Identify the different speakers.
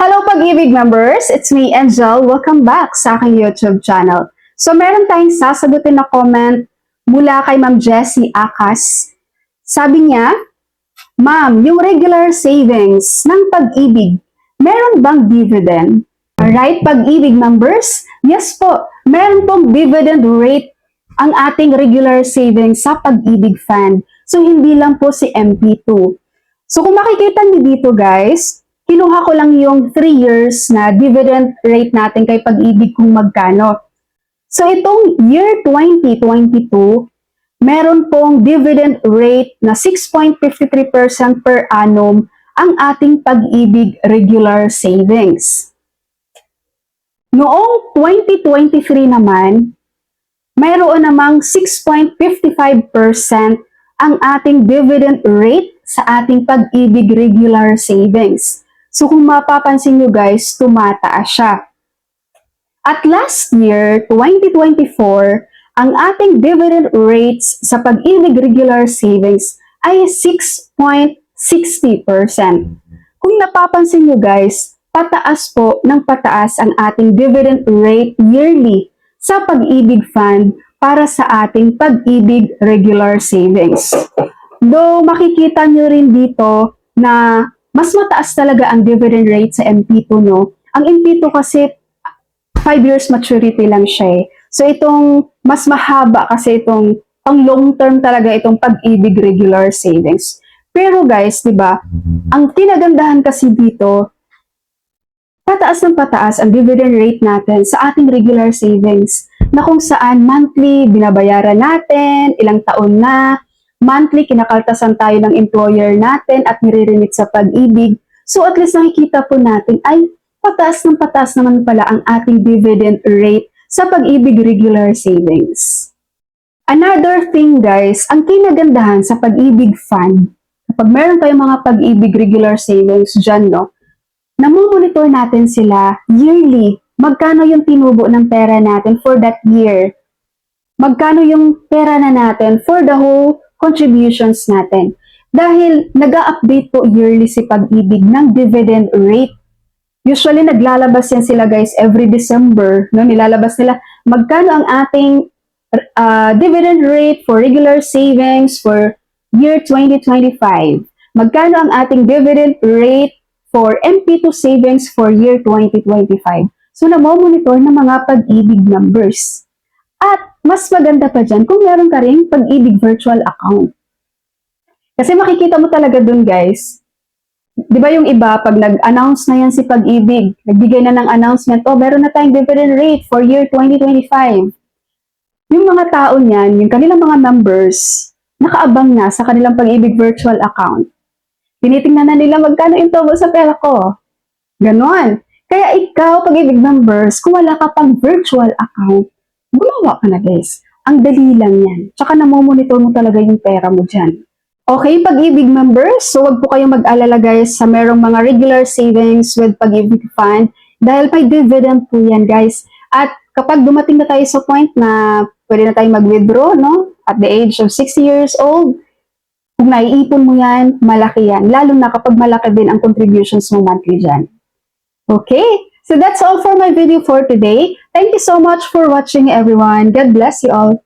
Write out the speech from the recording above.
Speaker 1: Hello Pag-ibig members! It's me, Angel. Welcome back sa aking YouTube channel. So meron tayong sasagutin na comment mula kay Ma'am Jessie Akas. Sabi niya, Ma'am, yung regular savings ng Pag-ibig, meron bang dividend? Alright, Pag-ibig members? Yes po, meron pong dividend rate ang ating regular savings sa Pag-ibig Fund. So hindi lang po si MP2. So kung makikita niyo dito guys, kinuha ko lang yung 3 years na dividend rate natin kay pag-ibig kung magkano. So itong year 2022, meron pong dividend rate na 6.53% per annum ang ating pag-ibig regular savings. Noong 2023 naman, mayroon namang 6.55% ang ating dividend rate sa ating pag-ibig regular savings. So kung mapapansin nyo guys, tumataas siya. At last year, 2024, ang ating dividend rates sa pag-ibig regular savings ay 6.60%. Kung napapansin nyo guys, pataas po ng pataas ang ating dividend rate yearly sa pag-ibig fund para sa ating pag-ibig regular savings. Though makikita nyo rin dito na mas mataas talaga ang dividend rate sa MP2, no? Ang MP2 kasi 5 years maturity lang siya eh. So itong mas mahaba kasi itong pang long term talaga itong pag-ibig regular savings. Pero guys, 'di ba? Ang tinagandahan kasi dito pataas ng pataas ang dividend rate natin sa ating regular savings na kung saan monthly binabayaran natin, ilang taon na, monthly kinakaltasan tayo ng employer natin at nire-remit sa pag-ibig. So at least nakikita po natin ay pataas ng pataas naman pala ang ating dividend rate sa pag-ibig regular savings. Another thing guys, ang kinagandahan sa pag-ibig fund, kapag meron kayong mga pag-ibig regular savings dyan, no, namumonitor natin sila yearly. Magkano yung tinubo ng pera natin for that year? Magkano yung pera na natin for the whole contributions natin? Dahil nag update po yearly si pag-ibig ng dividend rate. Usually naglalabas yan sila guys every December. No? Nilalabas nila magkano ang ating uh, dividend rate for regular savings for year 2025. Magkano ang ating dividend rate for MP2 savings for year 2025. So, namomonitor ng mga pag-ibig numbers. Mas maganda pa dyan kung meron ka rin pag-ibig virtual account. Kasi makikita mo talaga dun guys, di ba yung iba, pag nag-announce na yan si pag-ibig, nagbigay na ng announcement, oh, meron na tayong dividend rate for year 2025. Yung mga tao niyan, yung kanilang mga members, nakaabang na sa kanilang pag-ibig virtual account tinitingnan na nila magkano yung tubo sa pera ko. Ganon. Kaya ikaw, pag-ibig members, kung wala ka pang virtual account, gumawa ka na guys. Ang dali lang yan. Tsaka namomonitor mo talaga yung pera mo dyan. Okay, pag-ibig members, so wag po kayong mag-alala guys sa merong mga regular savings with pag-ibig fund dahil may dividend po yan guys. At kapag dumating na tayo sa point na pwede na tayong mag-withdraw, no? At the age of 60 years old, kung naiipon mo yan, malaki yan. Lalo na kapag malaki din ang contributions mo monthly dyan. Okay, so that's all for my video for today. Thank you so much for watching everyone. God bless you all.